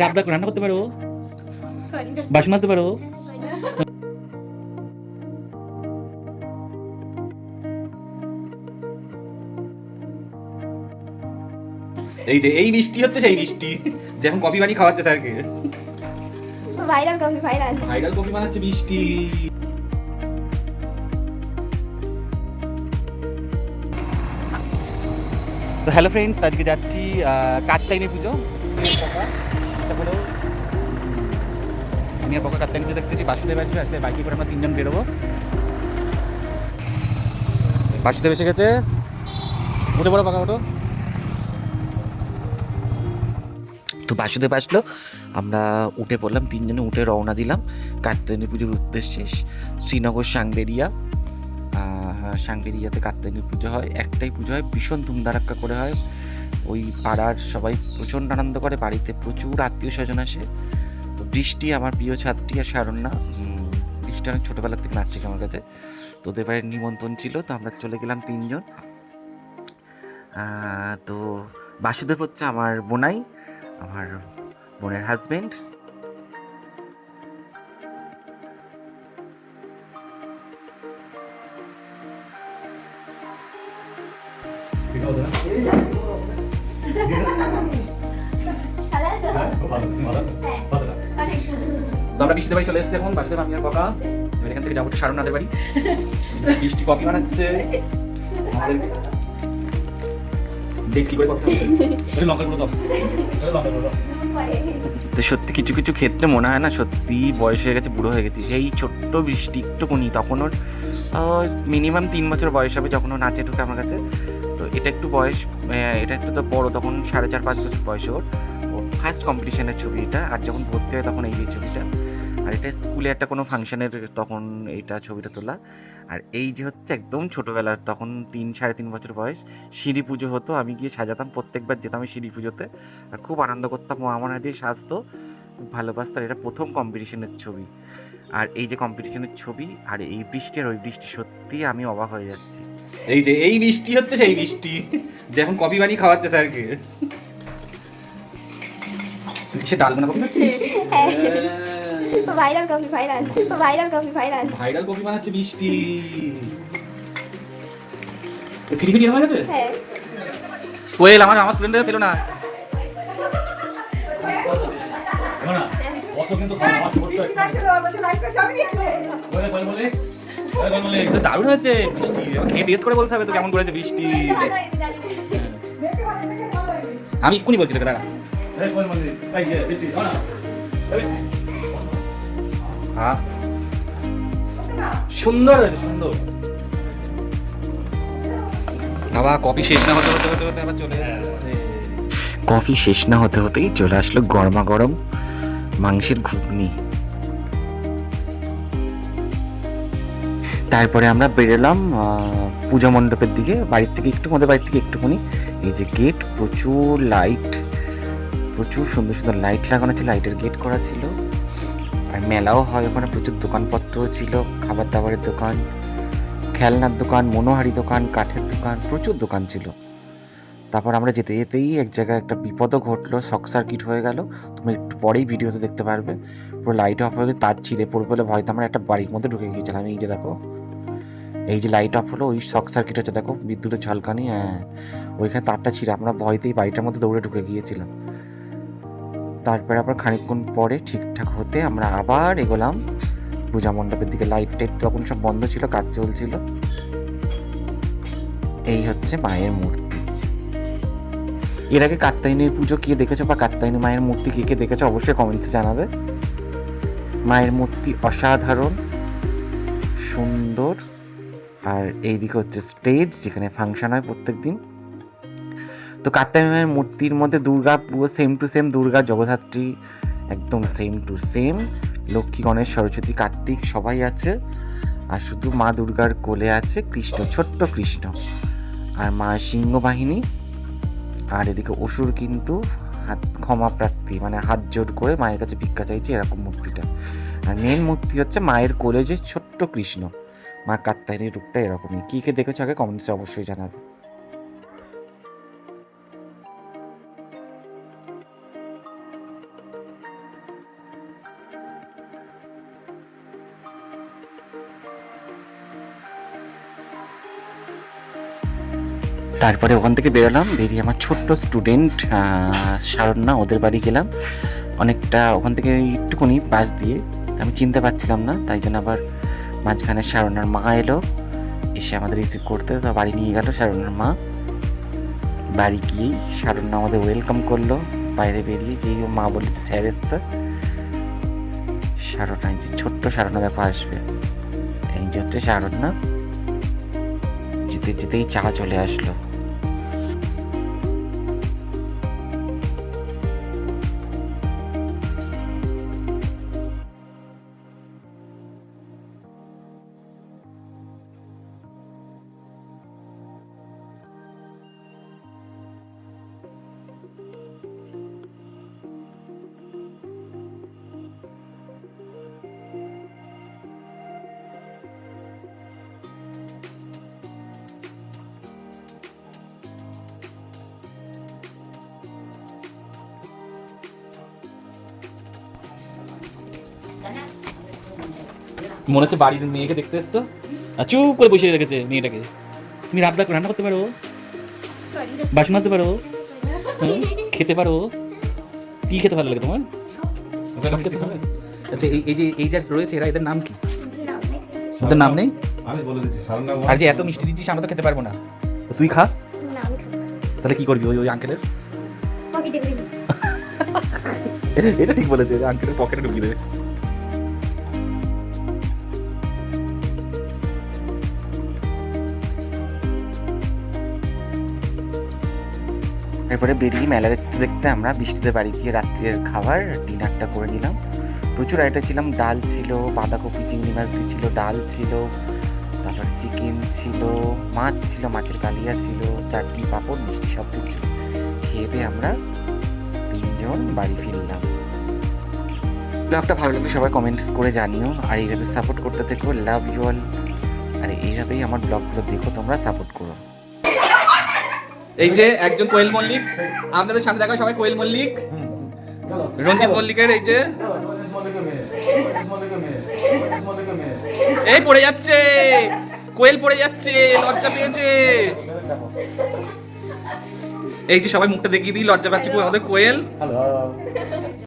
রাবদা রান্না করতে পারো। বাসন মাজতে পারো। এই যে এই বৃষ্টি হচ্ছে সেই বৃষ্টি যেমন কফি বানিয়ে খাওয়াচ্ছে স্যারকে। Viral coffee viral. Viral coffee বানাচ্ছে বৃষ্টি তো হ্যালো ফ্রেন্ডস আজকে যাচ্ছি কাত্তাইনি পুজো। তারপরে আমি আর পকা কাত্তাইনি পুজো দেখতেছি বাসুদেব আসবে আজকে বাইকে করে আমরা তিনজন বেরোবো। বাসুদেব এসে গেছে। উঠে পড়ো পাকা ওঠো তো বাসুদেব আসলো আমরা উঠে পড়লাম তিনজনে উঠে রওনা দিলাম কাত্যায়নী পুজোর উদ্দেশ্যে শ্রীনগর সাংবেরিয়া সাংবেরিয়াতে কাত্যায়নী পুজো হয়, একটাই পুজো হয়, ভীষণ ধুমধারাক্কা করে হয়। ওই পাড়ার সবাই প্রচণ্ড আনন্দ করে, বাড়িতে প্রচুর আত্মীয় স্বজন আসে। তো বৃষ্টি আমার প্রিয় ছাত্রী আর সারণ্যা। বৃষ্টি অনেক ছোটোবেলার থেকে নাচছে আমার কাছে। তো ওদের বাড়ির নিমন্ত্রণ ছিল, তো আমরা চলে গেলাম তিনজন। তো বাসুদেব হচ্ছে আমার বোনাই, আমার বোনের হাজবেন্ড আমরা বৃষ্টিতে বাড়ি চলে এসেছি এখন বাসুদেব আমি আর বকা। এবার এখান থেকে যাব একটু সারনাথের বাড়ি। বৃষ্টি কফি বানাচ্ছে। আমাদের দেখ কি করে করতে হবে লঙ্কা গুঁড়ো দাও। লঙ্কা গুঁড়ো দাও। তো সত্যি কিছু কিছু ক্ষেত্রে মনে হয় না সত্যি বয়স হয়ে গেছে বুড়ো হয়ে গেছি। সেই ছোট্ট বৃষ্টি একটুকুনি তখন ওর মিনিমাম তিন বছর বয়স হবে যখন ও নাচে ঢুকে আমার কাছে। তো এটা একটু বয়স এটা একটু তো বড়, তখন সাড়ে চার, পাঁচ বছর বয়স ওর। ফার্স্ট কম্পিটিশনের ছবি এটা, আর যখন ভর্তি হয় তখন এই যে ছবিটা। আর এটা স্কুলে একটা কোনো ফাংশনের তখন এইটা ছবিটা তোলা। আর এই যে হচ্ছে একদম ছোটোবেলার, তখন তিন, সাড়ে তিন বছর বয়স, সিঁড়ি পুজো হতো, আমি গিয়ে সাজাতাম, প্রত্যেকবার যেতাম এই সিঁড়ি পুজোতে। আর খুব আনন্দ করতাম, ও আমার হাতে সাজতো, খুব ভালোবাসতো এটা প্রথম কম্পিটিশনের ছবি। আর এই যে কম্পিটিশনের ছবি আর এই বৃষ্টি আর ওই বৃষ্টি সত্যি আমি অবাক হয়ে যাচ্ছি। এই যে এই বৃষ্টি হচ্ছে সেই বৃষ্টি যেমন কফি বানিয়ে খাওয়াচ্ছে স্যারকে। তুই কিসে ডাল বানা কফি খাচ্ছিস হ্যাঁ viral coffee viral viral coffee viral. Viral coffee বানাচ্ছে বৃষ্টি। ফিরি ফিরি হয়ে গেছে? হ্যাঁ। কোয়েল আমার আমার স্টুডেন্টরা পেল না। দারুণ হয়েছে বৃষ্টি। এবার খেয়ে টেস্ট করে বলতে হবে তো কেমন করেছে বৃষ্টি? আমি এক্ষুনি বলছি তোকে দাঁড়া। হ্যাঁ। সুন্দর হয়েছে সুন্দর। বাবা কফি শেষ না হতে হতে হতে হতে আবার চলে এসেছে। কফি শেষ না হতে হতেই চলে আসলো গরমা গরম মাংসের ঘুগনি। তারপরে আমরা বেরোলাম পূজা মণ্ডপের দিকে। বাড়ির থেকে একটু, আমাদের বাড়ির থেকে একটুখানি। এই যে গেট প্রচুর লাইট প্রচুর সুন্দর সুন্দর লাইট লাগানো ছিল লাইটের গেট করা ছিল। আর মেলাও হয় ওখানে, প্রচুর দোকানপত্রও ছিল, খাবার দাবারের দোকান, খেলনার দোকান, মনোহারি দোকান, কাঠের দোকান, প্রচুর দোকান ছিল। তারপর আমরা যেতে যেতেই এক জায়গায় একটা বিপদও ঘটলো, শক সার্কিট হয়ে গেল। তুমি একটু পরেই ভিডিওতে দেখতে পারবে। পুরো লাইট অফ হয়ে গেছে, তার ছিঁড়ে পড়বে বলে ভয়তো আমরা একটা বাড়ির মধ্যে ঢুকে গিয়েছিলাম। এই যে দেখো, এই যে লাইট অফ হলো, ওই শক সার্কিট হচ্ছে, দেখো, বিদ্যুতের ঝলকানি হ্যাঁ। ওইখানে তারটা ছিঁড়ে আমরা ভয়তেই বাড়িটার মধ্যে দৌড়ে ঢুকে গিয়েছিলাম। তারপরে আবার খানিকক্ষণ পরে ঠিকঠাক হতে আমরা আবার এগোলাম। পূজা মণ্ডপের দিকে লাইট টাইট তখন সব বন্ধ ছিল, কাজ চলছিল। এই হচ্ছে মায়ের মূর্তি। এর আগে কাত্তায়নীর পুজো কে দেখেছ বা কাত্তায়নী মায়ের মূর্তি কে কে দেখেছ অবশ্যই কমেন্টসে জানাবে। মায়ের মূর্তি অসাধারণ, সুন্দর, আর এইদিকে হচ্ছে স্টেজ যেখানে ফাংশন হয় প্রত্যেক দিন তো কাত্তায়নী মায়ের মূর্তির মধ্যে দুর্গা পুরো same to same Durga Jagaddhatri একদম same to same Lakshmi, Ganesh, Saraswati, Kartik সবাই আছে। আর শুধু মা দুর্গার কোলে আছে কৃষ্ণ, ছোট্ট কৃষ্ণ। আর মা সিংহবাহিনী আর এদিকে অসুর কিন্তু হাত ক্ষমা প্রার্থী মানে হাত জোর করে মায়ের কাছে ভিক্ষা চাইছে এরকম মূর্তিটা। আর মেন মূর্তি হচ্ছে মায়ের কোলে যে ছোট্ট কৃষ্ণ। মা কাত্তায়নীর রূপটা এরকমই। কী কে দেখেছ আগে কমেন্টসে অবশ্যই জানাবে। তারপরে ওখান থেকে বেরোলাম, বেরিয়ে আমার ছোট্ট স্টুডেন্ট সারণ্যা ওদের বাড়ি গেলাম। অনেকটা ওখান থেকে একটুখানি পাশ দিয়ে আমি চিনতে পারছিলাম না, তাই জন্য আবার মাঝখানে সারণ্যার মা এলো, এসে আমাদের রিসিভ করতে, তো বাড়ি নিয়ে গেল সারণ্যার মা। বাড়ি গিয়েই সারণ্যা আমাদের ওয়েলকাম করল, বাইরে বেরিয়ে যেই মা বলে স্যার এসছে। সারণ্যা যে ছোট্ট সারণ্যা দেখো আসবে। এই যে হচ্ছে সারণ্যা যেতে যেতেই চা চলে আসলো। মনে হচ্ছে বাড়ির মেয়েকে দেখতে এসছো? আর চুপ করে বসে রেখেছে মেয়েটাকে। তুমি রান্না রান্না করতে পারো? বাসন মাজতে পারো? হ্যাঁ? খেতে পারো? কি খেতে ভালো লাগে তোমার? খেতে ভালো লাগে? আচ্ছা এই এই যে এই যা রয়েছে এরা এদের নাম কি? ওদের নাম নেই? আমি বলে দিচ্ছি আর যে এত মিষ্টি দিচ্ছিস আমরা তো খেতে পারব না। তুই খা। তাহলে কি করবি ওই ওই আঙ্কেলের। এটা ঠিক বলেছে আঙ্কেলের পকেটে ঢুকিয়ে দেবে। এরপরে বেরিয়ে মেলা দেখতে দেখতে আমরা বৃষ্টিতে বাড়ি গিয়ে রাত্রের খাবার, ডিনারটা করে নিলাম। প্রচুর আইটেম ছিলাম। ডাল ছিল, বাঁধাকপি, চিংড়ি মাছ দিয়ে ছিল, ডাল ছিল, তারপরে চিকেন ছিল, মাছ ছিল, মাছের কালিয়া ছিল, চাটনি, পাঁপড়, মিষ্টি সব কিছু খেয়ে দিয়ে আমরা তিনজন বাড়ি ফিরলাম। ব্লগটা ভালো লাগলে সবাই কমেন্টস করে জানিও। আর এইভাবে সাপোর্ট করতে থেকো। লাভ ইউ অল আর এইভাবেই আমার ব্লগগুলো দেখো, তোমরা সাপোর্ট করো। এই যে একজন কোয়েল মল্লিক, আপনাদের সামনে দেখা সবাই কোয়েল মল্লিক। রঞ্জিত মল্লিকের এই যে। এই পড়ে যাচ্ছে। কোয়েল পড়ে যাচ্ছে, লজ্জা পেয়েছে। এই যে সবাই মুখটা দেখিয়ে দিই, লজ্জা পাচ্ছি আমাদের কোয়েল।